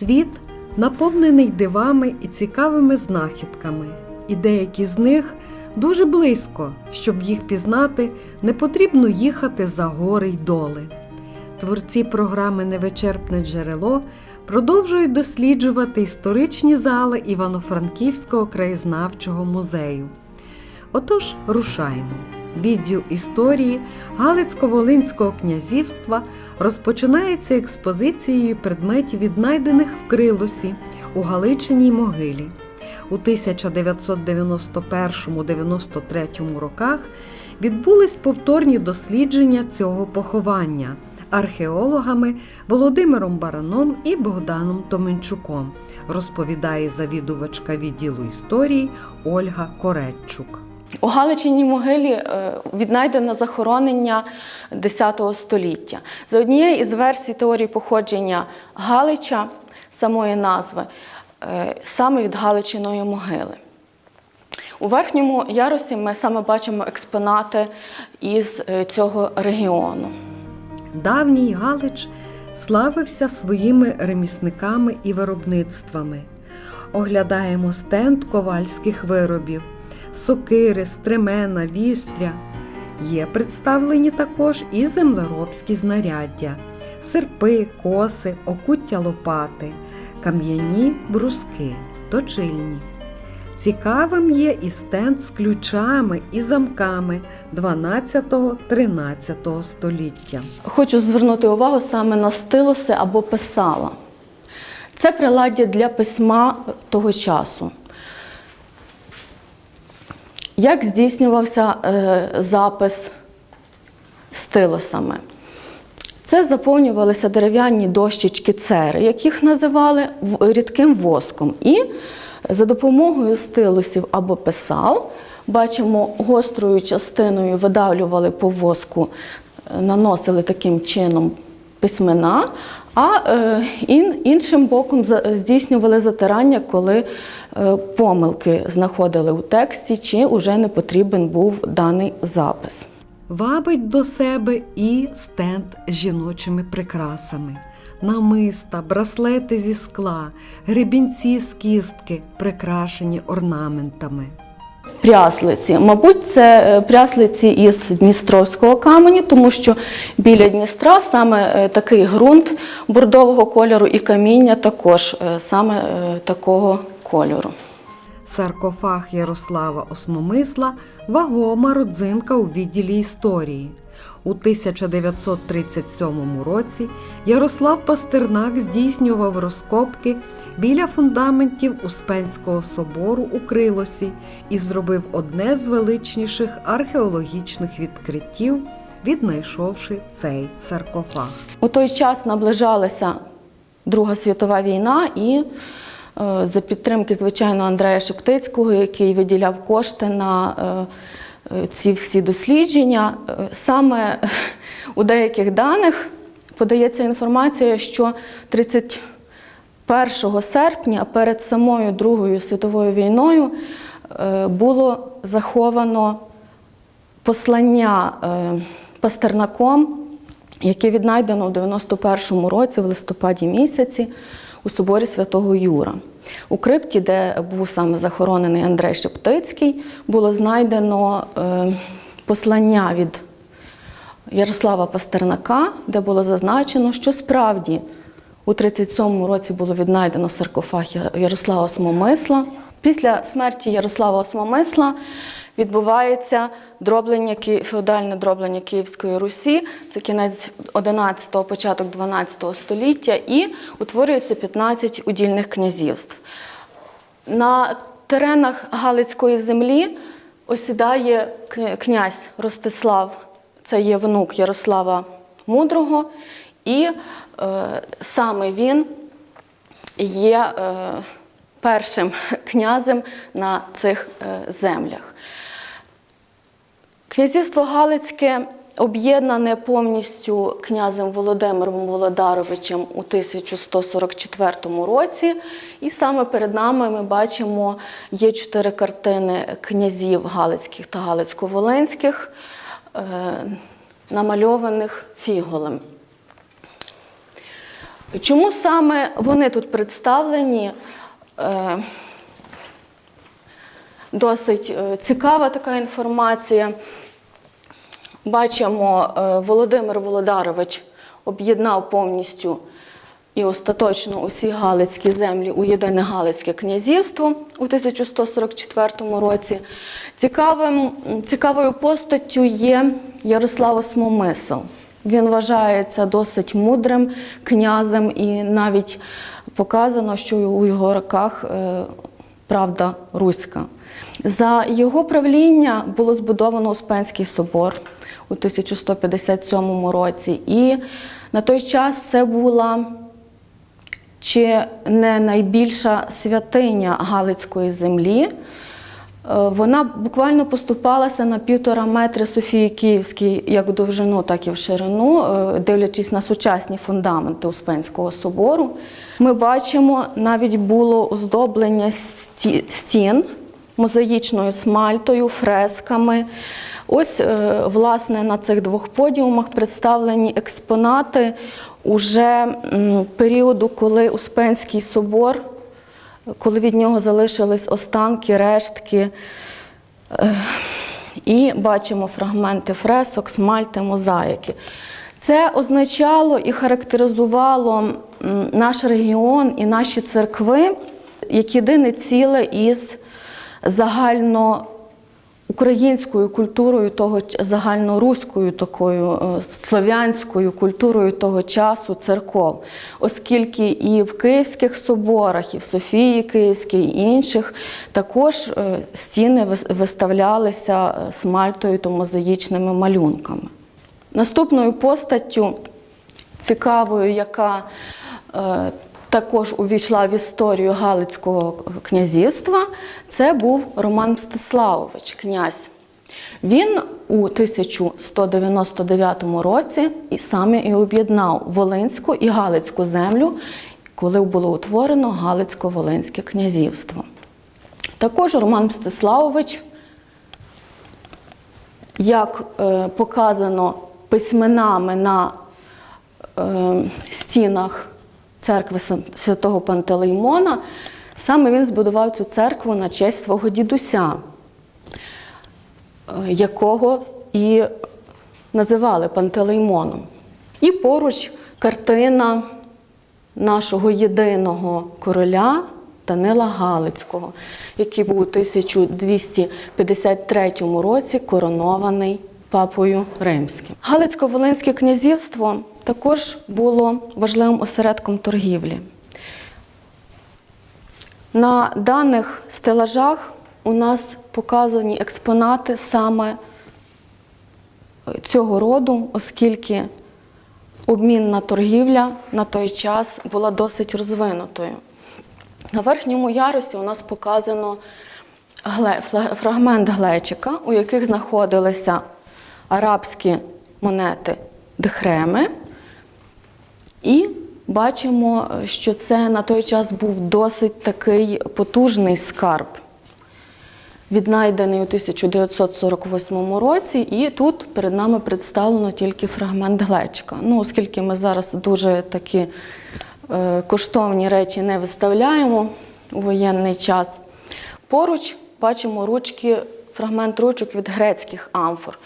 Світ наповнений дивами і цікавими знахідками, і деякі з них дуже близько, щоб їх пізнати, не потрібно їхати за гори й доли. Творці програми Невичерпне джерело продовжують досліджувати історичні зали Івано-Франківського краєзнавчого музею. Отож, рушаємо. Відділ історії Галицько-Волинського князівства розпочинається експозицією предметів, віднайдених в Крилосі у Галичиній могилі. У 1991-93 роках відбулись повторні дослідження цього поховання археологами Володимиром Бараном і Богданом Томенчуком, розповідає завідувачка відділу історії Ольга Кореччук. У Галичиній могилі е, віднайдено захоронення X століття. За однією із версій теорії походження Галича, самої назви, е, саме від Галичиної могили. У верхньому ярусі ми саме бачимо експонати із е, цього регіону. Давній Галич славився своїми ремісниками і виробництвами. Оглядаємо стенд ковальських виробів, сокири, стремена, вістря. Є представлені також і землеробські знаряддя, серпи, коси, окуття лопати, кам'яні бруски, точильні. Цікавим є і стенд з ключами і замками 12-13 століття. Хочу звернути увагу саме на стилуси або писала. Це приладдя для письма того часу. Як здійснювався е, запис стилусами? Це заповнювалися дерев'яні дощечки цери, яких називали рідким воском. І за допомогою стилусів або писал, бачимо, гострою частиною видавлювали по воску, е, наносили таким чином письмена, а е, іншим боком здійснювали затирання, коли е, помилки знаходили у тексті, чи вже не потрібен був даний запис. Вабить до себе і стенд з жіночими прикрасами. Намиста, браслети зі скла, гребінці з кістки, прикрашені орнаментами. Пряслиці. Мабуть, це е, пряслиці із Дністровського каменю, тому що біля Дністра саме е, такий ґрунт бордового кольору і каміння також е, саме такого кольору. Саркофаг Ярослава Осмомисла вагома родзинка у відділі історії. У 1937 році Ярослав Пастернак здійснював розкопки біля фундаментів Успенського собору у Крилосі і зробив одне з величніших археологічних відкриттів, віднайшовши цей саркофаг. У той час наближалася Друга світова війна, і е, за підтримки, звичайно, Андрея Шептицького, який виділяв кошти на е, ці всі дослідження, е, саме у деяких даних подається інформація, що 31 серпня перед самою Другою світовою війною е, було заховано послання е, Пастернаком, яке віднайдено у 91-му році, в листопаді місяці, у соборі Святого Юра. У крипті, де був саме захоронений Андрей Шептицький, було знайдено е, послання від Ярослава Пастернака, де було зазначено, що справді у 37-му році було віднайдено саркофаг Ярослава Осмомисла. Після смерті Ярослава Осмомисла відбувається дроблення, феодальне дроблення Київської Русі, це кінець 11-го, початок 12-го століття, і утворюється 15 удільних князівств. На теренах Галицької землі осідає князь Ростислав, це є внук Ярослава Мудрого, і е, саме він є е, першим князем на цих е, землях. Князівство Галицьке об'єднане повністю князем Володимиром Володаровичем у 1144 році. І саме перед нами ми бачимо є чотири картини князів Галицьких та Галицько-Волинських, е, намальованих фіголем. Чому саме вони тут представлені? Досить е, цікава така інформація. Бачимо, е, Володимир Володарович об'єднав повністю і остаточно усі галицькі землі у єдине Галицьке князівство у 1144 році. Цікавим, цікавою постаттю є Ярослав Осмомисл. Він вважається досить мудрим князем, і навіть показано, що у його роках е, правда руська. За його правління було збудовано Успенський собор у 1157 році, і на той час це була чи не найбільша святиня Галицької землі. Е, Вона буквально поступалася на півтора метри Софії Київській як в довжину, так і в ширину, е, дивлячись на сучасні фундаменти Успенського собору. Ми бачимо, навіть було оздоблення стін мозаїчною смальтою, фресками. Ось, е, власне, на цих двох подіумах представлені експонати уже періоду, коли Успенський собор, коли від нього залишились останки, рештки. Е, І бачимо фрагменти фресок, смальти, мозаїки. Це означало і характеризувало наш регіон і наші церкви як єдине ціле із загально українською культурою того загальноруською такою е, слов'янською культурою того часу церков, оскільки і в Київських соборах, і в Софії Київській, і інших також е, стіни виставлялися е, смальтою та мозаїчними малюнками. Наступною постаттю цікавою, яка також увійшла в історію Галицького князівства, це був Роман Мстиславович, князь. Він у 1199 році і саме і об'єднав Волинську і Галицьку землю, коли було утворено Галицько-Волинське князівство. Також Роман Мстиславович як е, показано письменами на е, стінах церкви святого Пантелеймона, саме він збудував цю церкву на честь свого дідуся, е, якого і називали Пантелеймоном. І поруч картина нашого єдиного короля Данила Галицького, який був у 1253 році коронований папою римським. Галицько-Волинське князівство також було важливим осередком торгівлі. На даних стелажах у нас показані експонати саме цього роду, оскільки обмінна торгівля на той час була досить розвинутою. На верхньому ярусі у нас показано фрагмент глечика, у яких знаходилися арабські монети дхреми. І бачимо, що це на той час був досить такий потужний скарб, віднайдений у 1948 році, і тут перед нами представлено тільки фрагмент глечика. Ну, оскільки ми зараз дуже такі е, коштовні речі не виставляємо у воєнний час. Поруч бачимо ручки, фрагмент ручок від грецьких амфор.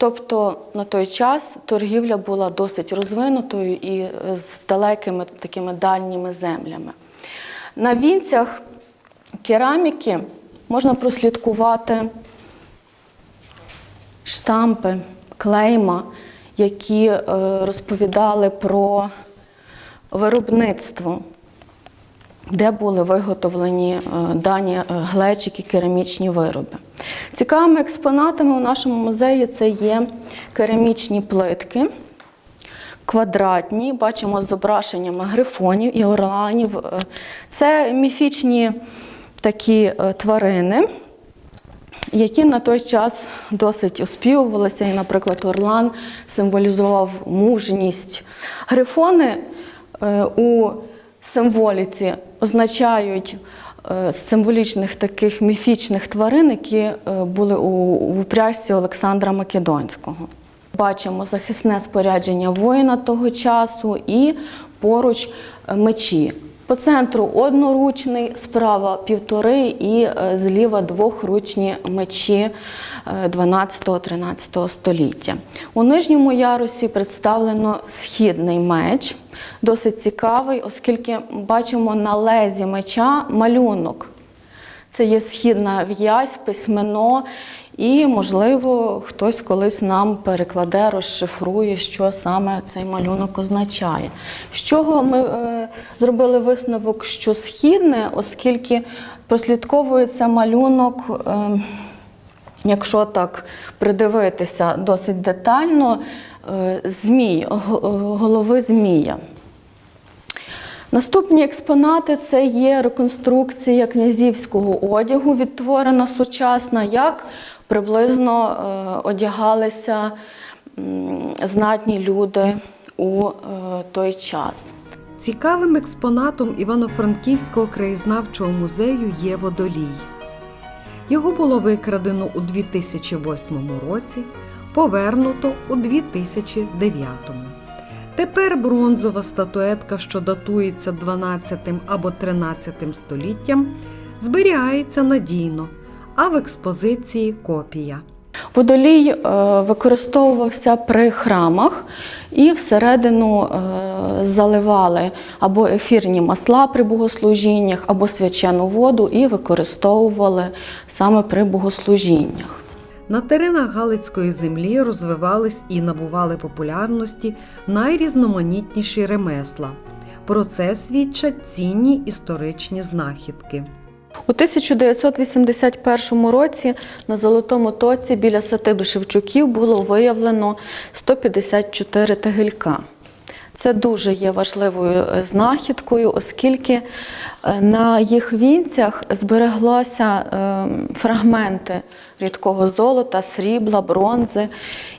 Тобто на той час торгівля була досить розвинутою і е, з далекими такими дальніми землями. На вінцях кераміки можна прослідкувати штампи, клейма, які е, розповідали про виробництво, де були виготовлені е, дані глечики, керамічні вироби. Цікавими експонатами у нашому музеї це є керамічні плитки. Квадратні, бачимо з зображеннями грифонів і орланів. Це міфічні такі е, тварини, які на той час досить оспівувалися. І, наприклад, Орлан символізував мужність. Грифони е, у символіці означають символічних таких міфічних тварин, які е, були у, упряжці Олександра Македонського. Бачимо захисне спорядження воїна того часу і поруч е, мечі. По центру одноручний, справа півтори і е, зліва двохручні мечі 12-13 століття. У нижньому ярусі представлено східний меч, досить цікавий, оскільки бачимо на лезі меча малюнок. Це є східна в'язь, письмено, і, можливо, хтось колись нам перекладе, розшифрує, що саме цей малюнок означає. З чого ми е, зробили висновок, що східне, оскільки прослідковується малюнок, е, якщо так придивитися досить детально, е, змій, голови змія. Наступні експонати це є реконструкція князівського одягу, відтворена сучасна, як приблизно е, одягалися знатні люди у е, той час. Цікавим експонатом Івано-Франківського краєзнавчого музею є водолій. Його було викрадено у 2008 році, повернуто у 2009. Тепер бронзова статуетка, що датується 12 або 13 століттям, зберігається надійно, а в експозиції копія. Водолій е, використовувався при храмах і всередину е, заливали або ефірні масла при богослужіннях, або свячену воду і використовували саме при богослужіннях. На теренах Галицької землі розвивались і набували популярності найрізноманітніші ремесла. Про це свідчать цінні історичні знахідки. У 1981 році на Золотому тоці біля сатиби Шевчуків було виявлено 154 тагилька. Це дуже є важливою е, знахідкою, оскільки е, на їх вінцях збереглося е, фрагменти рідкого золота, срібла, бронзи.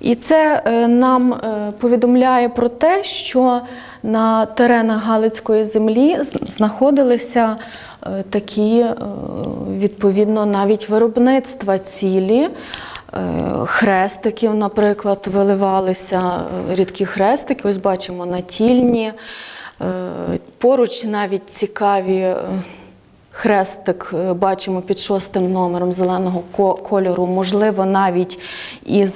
І це нам повідомляє про те, що на теренах Галицької землі знаходилися такі, відповідно, навіть виробництва цілі. Е, Хрестиків, наприклад, виливалися е, рідкі хрестики. Ось бачимо натільні. Е, Поруч навіть цікаві хрестик бачимо під шостим номером зеленого кольору, можливо, навіть із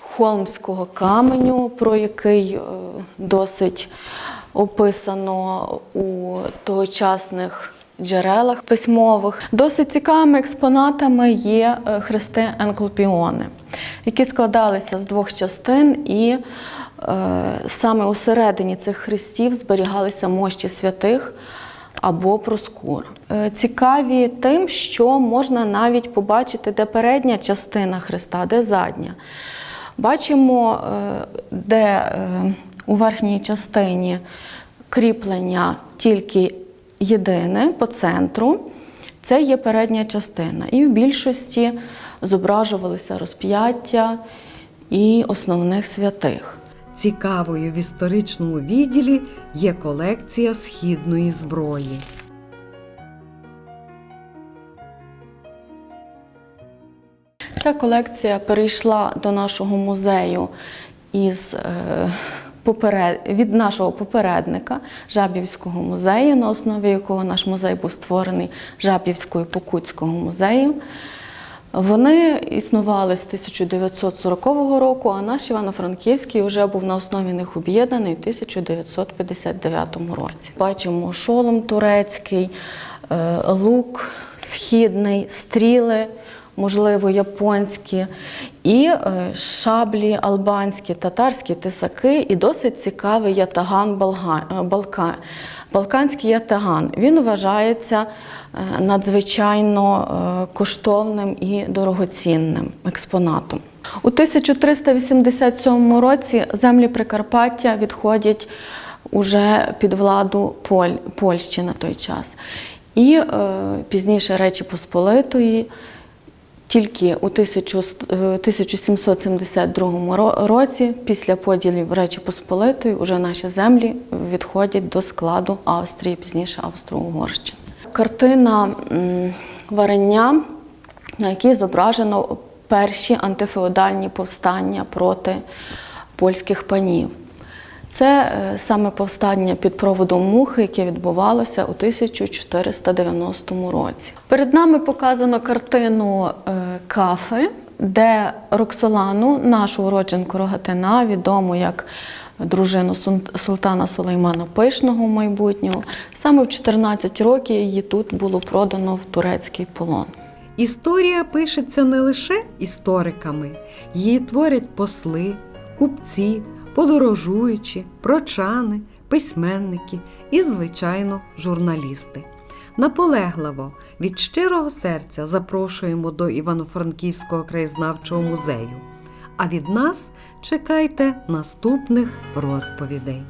холмського каменю, про який досить описано у тогочасних джерелах письмових. Досить цікавими експонатами є е, хрести енклопіони, які складалися з двох частин і е, саме у середині цих хрестів зберігалися мощі святих або проскур. Е, Цікаві тим, що можна навіть побачити, де передня частина хреста, де задня. Бачимо, де у верхній частині кріплення тільки єдине по центру. Це є передня частина. І в більшості зображувалися розп'яття і основних святих. Цікавою в історичному відділі є колекція східної зброї. Ця колекція перейшла до нашого музею із е, поперед... від нашого попередника Жабівського музею, на основі якого наш музей був створений Жабівського і Покутського музею. Вони існували з 1940 року, а наш Івано-Франківський вже був на основі них об'єднаний у 1959 році. Бачимо шолом турецький, е, лук східний, стріли, можливо, японські, і е, шаблі албанські, татарські тисаки, і досить цікавий ятаган е, Балка. Балканський ятаган. Він вважається е, надзвичайно коштовним і дорогоцінним експонатом. У 1387 році землі Прикарпаття відходять уже під владу Поль, Польщі на той час. І е, пізніше Речі Посполитої тільки у 1000 е, 1772 ро- році, після поділів Речі Посполитої, уже наші землі відходять до складу Австрії, пізніше Австро-Угорщини. Картина варення, на якій зображено перші антифеодальні повстання проти польських панів. Це е, саме повстання під проводом мухи, яке відбувалося у 1490 році. Перед нами показано картину е, кафи, де Роксолану, нашу уродженку Рогатина, відому як дружину султана Сулеймана Пишного майбутнього, саме в 14 років її тут було продано в турецький полон. Історія пишеться не лише істориками, її творять посли, купці, подорожуючі, прочани, письменники і, звичайно, журналісти. Наполегливо від щирого серця запрошуємо до Івано-Франківського краєзнавчого музею. А від нас чекайте наступних розповідей.